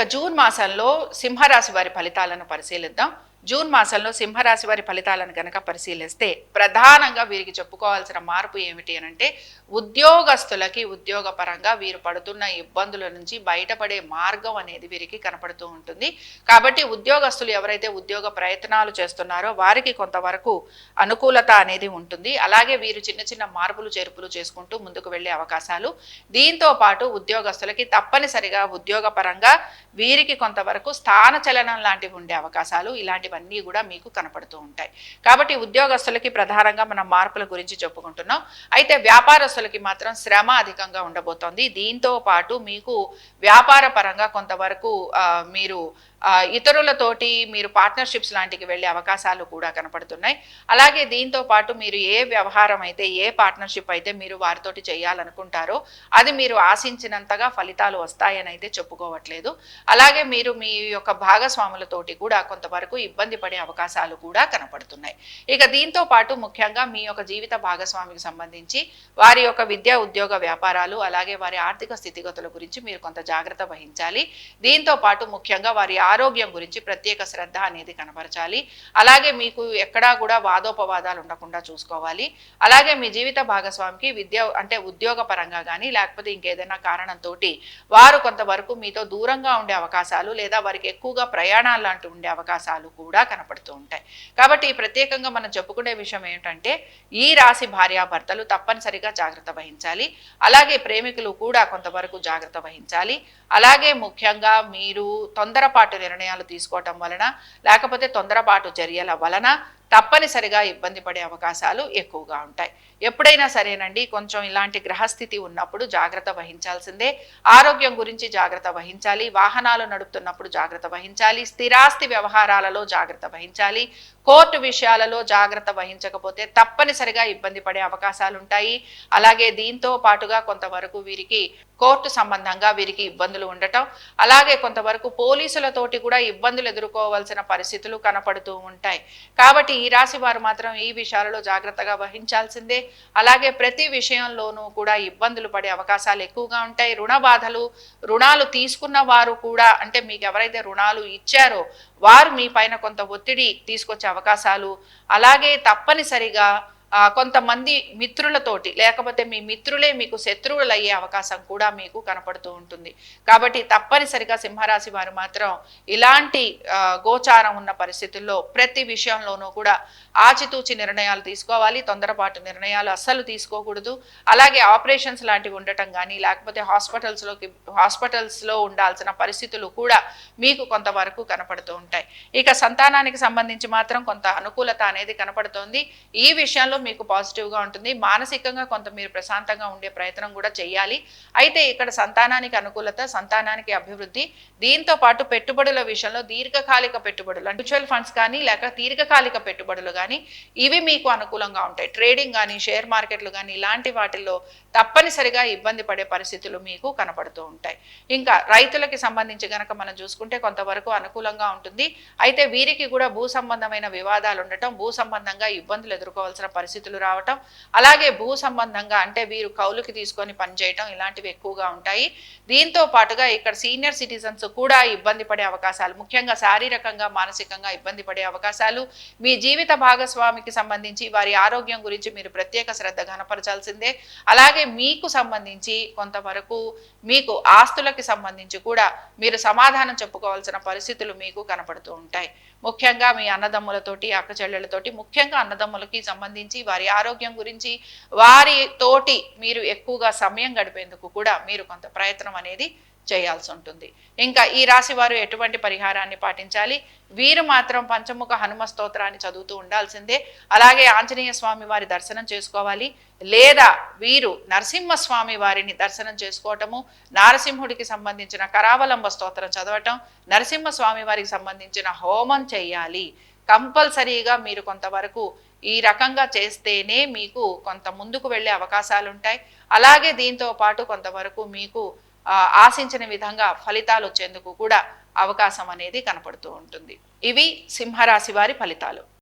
ఇక జూన్ మాసంలో సింహరాశి వారి ఫలితాలను పరిశీలిద్దాం. జూన్ మాసంలో సింహరాశి వారి ఫలితాలను కనుక పరిశీలిస్తే ప్రధానంగా వీరికి చెప్పుకోవాల్సిన మార్పు ఏమిటి అని అంటే ఉద్యోగస్తులకి ఉద్యోగపరంగా వీరు పడుతున్న ఇబ్బందుల నుంచి బయటపడే మార్గం అనేది వీరికి కనపడుతూ ఉంటుంది. కాబట్టి ఉద్యోగస్తులు ఎవరైతే ఉద్యోగ ప్రయత్నాలు చేస్తున్నారో వారికి కొంతవరకు అనుకూలత అనేది ఉంటుంది. అలాగే వీరు చిన్న చిన్న మార్పులు చేర్పులు చేసుకుంటూ ముందుకు వెళ్ళే అవకాశాలు. దీంతో పాటు ఉద్యోగస్తులకి తప్పనిసరిగా ఉద్యోగపరంగా వీరికి కొంతవరకు స్థాన చలనం లాంటివి ఉండే అవకాశాలు ఇలాంటి ఇలాంటివన్నీ కూడా మీకు కనపడుతూ ఉంటాయి. కాబట్టి ఉద్యోగస్తులకి ప్రధానంగా మనం మార్పుల గురించి చెప్పుకుంటున్నాం. అయితే వ్యాపారస్తులకి మాత్రం శ్రమ అధికంగా ఉండబోతోంది. దీంతో పాటు మీకు వ్యాపార పరంగా కొంతవరకు మీరు ఆ, ఇతరులతోటి మీరు పార్ట్నర్షిప్స్ లాంటికి వెళ్ళే అవకాశాలు కూడా కనపడుతున్నాయి. అలాగే దీంతో పాటు మీరు ఏ వ్యవహారం అయితే ఏ పార్ట్నర్షిప్ అయితే మీరు వారితోటి చేయాలనుకుంటారో అది మీరు ఆశించినంతగా ఫలితాలు వస్తాయని అయితే చెప్పుకోవట్లేదు. అలాగే మీరు మీ యొక్క భాగస్వాములతోటి కూడా కొంతవరకు ఇబ్బంది ఇబ్బంది పడే అవకాశాలు కూడా కనపడుతున్నాయి. ఇక దీంతో పాటు ముఖ్యంగా మీ యొక్క జీవిత భాగస్వామికి సంబంధించి వారి యొక్క విద్యా ఉద్యోగ వ్యాపారాలు అలాగే వారి ఆర్థిక స్థితిగతుల గురించి మీరు కొంత జాగ్రత్త వహించాలి. దీంతో పాటు ముఖ్యంగా వారి ఆరోగ్యం గురించి ప్రత్యేక శ్రద్ధ అనేది కనపరచాలి. అలాగే మీకు ఎక్కడా కూడా వాదోపవాదాలు ఉండకుండా చూసుకోవాలి. అలాగే మీ జీవిత భాగస్వామికి విద్య అంటే ఉద్యోగ పరంగా కానీ లేకపోతే ఇంకేదైనా కారణంతో వారు కొంతవరకు మీతో దూరంగా ఉండే అవకాశాలు లేదా వారికి ఎక్కువగా ప్రయాణాలు లాంటి ఉండే అవకాశాలు కూడా కూడా కనపడుతూ ఉంటాయి. కాబట్టి ప్రత్యేకంగా మనం చెప్పుకునే విషయం ఏంటంటే ఈ రాశి భార్యాభర్తలు తప్పనిసరిగా జాగ్రత్త వహించాలి. అలాగే ప్రేమికులు కూడా కొంతవరకు జాగ్రత్త వహించాలి. అలాగే ముఖ్యంగా మీరు తొందరపాటు నిర్ణయాలు తీసుకోవటం వలన లేకపోతే తొందరపాటు చర్యల వలన తప్పనిసరిగా ఇబ్బంది పడే అవకాశాలు ఎక్కువగా ఉంటాయి. ఎప్పుడైనా సరేనండి కొంచెం ఇలాంటి గ్రహస్థితి ఉన్నప్పుడు జాగ్రత్త వహించాల్సిందే. ఆరోగ్యం గురించి జాగ్రత్త వహించాలి వాహనాలు నడుపుతున్నప్పుడు జాగ్రత్త వహించాలి స్థిరాస్తి వ్యవహారాలలో జాగ్రత్త వహించాలి కోర్టు విషయాలలో జాగ్రత్త వహించకపోతే తప్పనిసరిగా ఇబ్బంది పడే అవకాశాలు ఉంటాయి. అలాగే దీంతో పాటుగా కొంతవరకు వీరికి కోర్టు సంబంధంగా వీరికి ఇబ్బందులు ఉండటం అలాగే కొంతవరకు పోలీసులతోటి కూడా ఇబ్బందులు ఎదుర్కోవాల్సిన పరిస్థితులు కనపడుతూ ఉంటాయి. కాబట్టి ఈ రాశి వారు మాత్రం ఈ విషయాలలో జాగ్రత్తగా వహించాల్సిందే. అలాగే ప్రతి విషయంలోనూ కూడా ఇబ్బందులు పడే అవకాశాలు ఎక్కువగా ఉంటాయి. రుణ బాధలు రుణాలు తీసుకున్న వారు కూడా అంటే మీకు ఎవరైతే రుణాలు ఇచ్చారో వారు మీ పైన కొంత ఒత్తిడి తీసుకొచ్చే అవకాశాలు. అలాగే తప్పనిసరిగా కొంతమంది మిత్రులతోటి లేకపోతే మీ మిత్రులే మీకు శత్రువులు అయ్యే అవకాశం కూడా మీకు కనపడుతూ ఉంటుంది. కాబట్టి తప్పనిసరిగా సింహరాశి వారు మాత్రం ఇలాంటి గోచారం ఉన్న పరిస్థితుల్లో ప్రతి విషయంలోనూ కూడా ఆచితూచి నిర్ణయాలు తీసుకోవాలి తొందరపాటు నిర్ణయాలు అస్సలు తీసుకోకూడదు. అలాగే ఆపరేషన్స్ లాంటివి ఉండటం కానీ లేకపోతే హాస్పిటల్స్లోకి హాస్పిటల్స్లో ఉండాల్సిన పరిస్థితులు కూడా మీకు కొంతవరకు కనపడుతూ ఉంటాయి. ఇక సంతానానికి సంబంధించి మాత్రం కొంత అనుకూలత అనేది కనపడుతోంది. ఈ విషయంలో మీకు పాజిటివ్గా ఉంటుంది. మానసికంగా కొంత మీరు ప్రశాంతంగా ఉండే ప్రయత్నం కూడా చేయాలి అయితే ఇక్కడ సంతానానికి అనుకూలత సంతానానికి అభివృద్ధి దీంతో పాటు పెట్టుబడుల విషయంలో దీర్ఘకాలిక పెట్టుబడులు అంటే మ్యూచువల్ ఫండ్స్ కానీ లేక దీర్ఘకాలిక పెట్టుబడులు కానీ ఇవి మీకు అనుకూలంగా ఉంటాయి. ట్రేడింగ్ కానీ షేర్ మార్కెట్లు కానీ ఇలాంటి వాటిల్లో తప్పనిసరిగా ఇబ్బంది పడే పరిస్థితులు మీకు కనపడుతూ ఉంటాయి. ఇంకా రైతులకి సంబంధించి గనక మనం చూసుకుంటే కొంతవరకు అనుకూలంగా ఉంటుంది. అయితే వీరికి కూడా భూ సంబంధమైన వివాదాలు ఉండటం భూ సంబంధంగా ఇబ్బందులు ఎదుర్కోవాల్సిన పరిస్థితులు రావటం అలాగే భూ సంబంధంగా అంటే వీరు కౌలుకి తీసుకొని పనిచేయటం ఇలాంటివి ఎక్కువగా ఉంటాయి. దీంతో పాటుగా ఇక్కడ సీనియర్ సిటిజన్స్ కూడా ఇబ్బంది పడే అవకాశాలు ముఖ్యంగా శారీరకంగా మానసికంగా ఇబ్బంది పడే అవకాశాలు. మీ జీవిత భాగస్వామికి సంబంధించి వారి ఆరోగ్యం గురించి మీరు ప్రత్యేక శ్రద్ధ కనపరచాల్సిందే అలాగే మీకు సంబంధించి కొంతవరకు మీకు ఆస్తులకి సంబంధించి కూడా మీరు సమాధానం చెప్పుకోవాల్సిన పరిస్థితులు మీకు కనపడుతూ ఉంటాయి. ముఖ్యంగా మీ అన్నదమ్ములతోటి అక్క చెల్లెళ్ళతోటి ముఖ్యంగా అన్నదమ్ములకి సంబంధించి వారి ఆరోగ్యం గురించి వారి తోటి మీరు ఎక్కువగా సమయం గడిపేందుకు కూడా మీరు కొంత ప్రయత్నం అనేది చేయాల్సి ఉంటుంది. ఇంకా ఈ రాశి వారు ఎటువంటి పరిహారాన్ని పాటించాలి? వీరు మాత్రం పంచముఖ హనుమ స్తోత్రాన్ని చదువుతూ ఉండాల్సిందే. అలాగే ఆంజనేయ స్వామి వారి దర్శనం చేసుకోవాలి. లేదా వీరు నరసింహస్వామి వారిని దర్శనం చేసుకోవటము నారసింహుడికి సంబంధించిన కరావలంబ స్తోత్రం చదవటం నరసింహస్వామి వారికి సంబంధించిన హోమం చేయాలి. కంపల్సరీగా మీరు కొంతవరకు ఈ రకంగా చేస్తేనే మీకు కొంత ముందుకు వెళ్ళే అవకాశాలు ఉంటాయి అలాగే దీంతో పాటు కొంతవరకు మీకు ఆశించిన విధంగా ఫలితాలు వచ్చేందుకు కూడా అవకాశం అనేది కనపడుతూ ఉంటుంది. ఇవి సింహరాశి వారి ఫలితాలు.